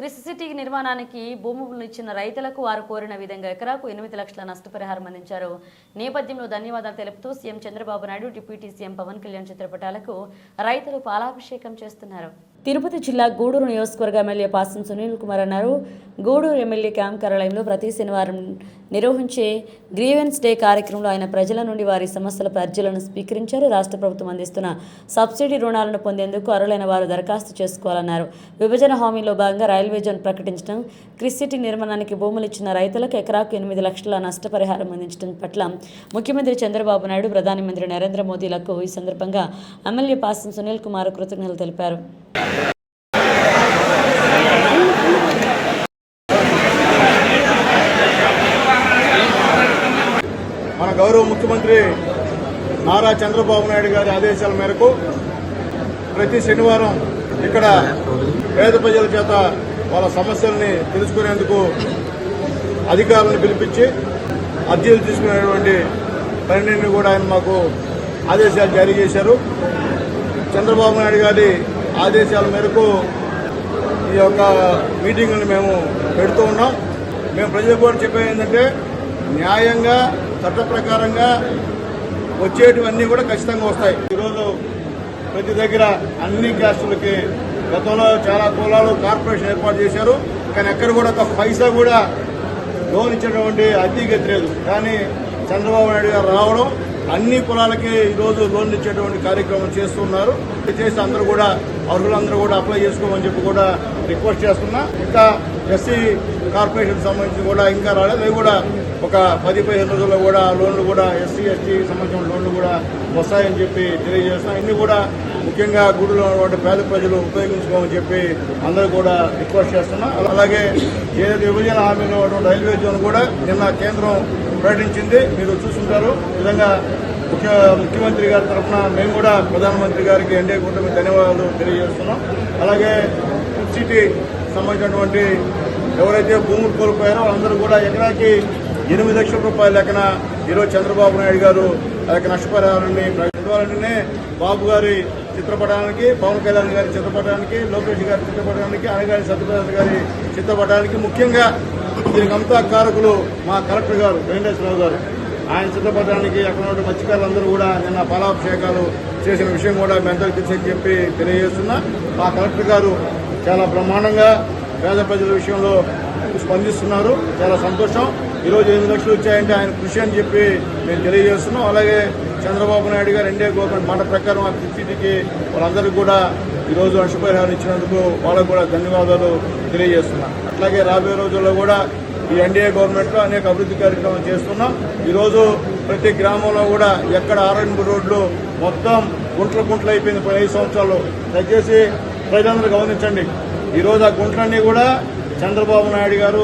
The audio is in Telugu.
కృషి సిటీ నిర్మాణానికి భూములను ఇచ్చిన రైతులకు వారు కోరిన విధంగా ఎకరాకు ఎనిమిది లక్షల నష్టపరిహారం అందించారు. నేపథ్యంలో ధన్యవాదాలు తెలుపుతూ CM Chandrababu Naidu deputy CM Pawan Kalyan చిత్రపటాలకు రైతులు పాలాభిషేకం చేస్తున్నారు. తిరుపతి జిల్లా గూడూరు నియోజకవర్గ ఎమ్మెల్యే పాసం సునీల్ కుమార్ అన్నారు. గూడూరు ఎమ్మెల్యే క్యాంప్ కార్యాలయంలో ప్రతి శనివారం నిర్వహించే గ్రీవెన్స్ డే కార్యక్రమంలో ఆయన ప్రజల నుండి వారి సమస్యల అర్జీలను స్వీకరించారు. రాష్ట్ర ప్రభుత్వం అందిస్తున్న సబ్సిడీ రుణాలను పొందేందుకు అర్హులైన వారు దరఖాస్తు చేసుకోవాలన్నారు. విభజన హామీలో భాగంగా రైల్వే జోన్ ప్రకటించడం క్రిసిటీ నిర్మాణానికి భూములు ఇచ్చిన రైతులకు ఎకరాకు ఎనిమిది లక్షల నష్టపరిహారం అందించడం పట్ల ముఖ్యమంత్రి చంద్రబాబు నాయుడు ప్రధానమంత్రి నరేంద్ర మోదీలకు ఈ సందర్భంగా ఎమ్మెల్యే పాసం సునీల్ కుమార్ కృతజ్ఞతలు తెలిపారు. మన గౌరవ ముఖ్యమంత్రి నారా చంద్రబాబు నాయుడు గారి ఆదేశాల మేరకు ప్రతి శనివారం ఇక్కడ పేద ప్రజల చేత వాళ్ళ సమస్యల్ని తెలుసుకునేందుకు అధికారులను పిలిపించి అర్జీలు తీసుకునేటువంటి పనిని కూడా ఆయన మాకు ఆదేశాలు జారీ చేశారు. చంద్రబాబు నాయుడు గారి ఆదేశాల మేరకు ఈ యొక్క మీటింగ్లను మేము పెడుతూ ఉన్నాం. మేము ప్రజలకు కూడా చెప్పేది ఏంటంటే న్యాయంగా చట్ట ప్రకారంగా వచ్చేటివన్నీ కూడా ఖచ్చితంగా వస్తాయి. ఈరోజు ప్రతి దగ్గర అన్ని క్యాస్టులకి గతంలో చాలా కులాలు కార్పొరేషన్ ఏర్పాటు చేశారు. కానీ ఎక్కడ కూడా ఒక పైసా కూడా లోన్ ఇచ్చేటువంటి అద్దెకి లేదు. కానీ చంద్రబాబు నాయుడు గారు రావడం అన్ని కులాలకి ఈరోజు లోన్లు ఇచ్చేటువంటి కార్యక్రమం చేస్తున్నారు. ఇది చేసి అందరూ కూడా అర్హులందరూ కూడా అప్లై చేసుకోమని చెప్పి కూడా రిక్వెస్ట్ చేస్తున్నా. ఇంకా ఎస్సీ కార్పొరేషన్ సంబంధించి కూడా ఇంకా రాలేదు. అవి కూడా ఒక పది పదిహేను రోజుల్లో కూడా లోన్లు కూడా ఎస్సీ ఎస్టీ సంబంధించిన లోన్లు కూడా వస్తాయని చెప్పి తెలియజేస్తున్నాం. ఇన్ని కూడా ముఖ్యంగా గుడిలో ఉన్నటువంటి పేద ప్రజలు ఉపయోగించుకోమని చెప్పి అందరూ కూడా రిక్వెస్ట్ చేస్తున్నా. అలాగే ఏదైతే విభజన హామీలో ఉన్నటువంటి రైల్వే జోన్ కూడా నిన్న కేంద్రం ప్రకటించింది. మీరు చూసుంటారు. విధంగా ముఖ్య ముఖ్యమంత్రి గారి తరఫున మేము కూడా ప్రధానమంత్రి గారికి ఎన్డీఏ కూటమి ధన్యవాదాలు తెలియజేస్తున్నాం. అలాగే సిటీ సంబంధించినటువంటి ఎవరైతే భూములు కోల్పోయారో వాళ్ళందరూ కూడా ఎకరాకి ఎనిమిది లక్షల రూపాయల లెక్కన ఈరోజు చంద్రబాబు నాయుడు గారు ఆ యొక్క నష్టపరిహారాన్ని ప్రకటించాలనే బాబు గారి చిత్రపటానికి పవన్ కళ్యాణ్ గారి చిత్రపటానికి లోకేష్ గారి చిత్రపటానికి అనగారి సత్యప్రసాద్ గారి చిత్రపటానికి ముఖ్యంగా దీనికంతా కారకులు మా కలెక్టర్ గారు వెంకటేశ్వరరావు గారు. ఆయన చిత్రపటానికి అక్కడ ఉన్న మత్స్యకారులందరూ కూడా నిన్న ఫలాభిషేకాలు చేసిన విషయం కూడా మీ అందరికీ చెప్పి తెలియజేస్తున్నా. మా కలెక్టర్ గారు చాలా బ్రహ్మాండంగా పేద ప్రజల విషయంలో స్పందిస్తున్నారు. చాలా సంతోషం. ఈరోజు ఎనిమిది లక్షలు వచ్చాయంటే ఆయన కృషి అని చెప్పి మేము తెలియజేస్తున్నాం. అలాగే చంద్రబాబు నాయుడు గారు ఎన్డీఏ గవర్నమెంట్ మాట ప్రకారం ఆ స్థితికి వాళ్ళందరికీ కూడా ఈరోజు నష్టపరిహారం ఇచ్చినందుకు వాళ్ళకు కూడా ధన్యవాదాలు తెలియజేస్తున్నాం. అట్లాగే రాబోయే రోజుల్లో కూడా ఈ ఎన్డీఏ గవర్నమెంట్లో అనేక అభివృద్ధి కార్యక్రమాలు చేస్తున్నాం. ఈరోజు ప్రతి గ్రామంలో కూడా ఎక్కడ ఆర్ఎన్బి రోడ్లు మొత్తం గుంట్ల గుంట్లు అయిపోయింది పోయిన ఐదు సంవత్సరాలు. దయచేసి ప్రజలందరూ గమనించండి. ఈరోజు ఆ గుంట్లన్నీ కూడా చంద్రబాబు నాయుడు గారు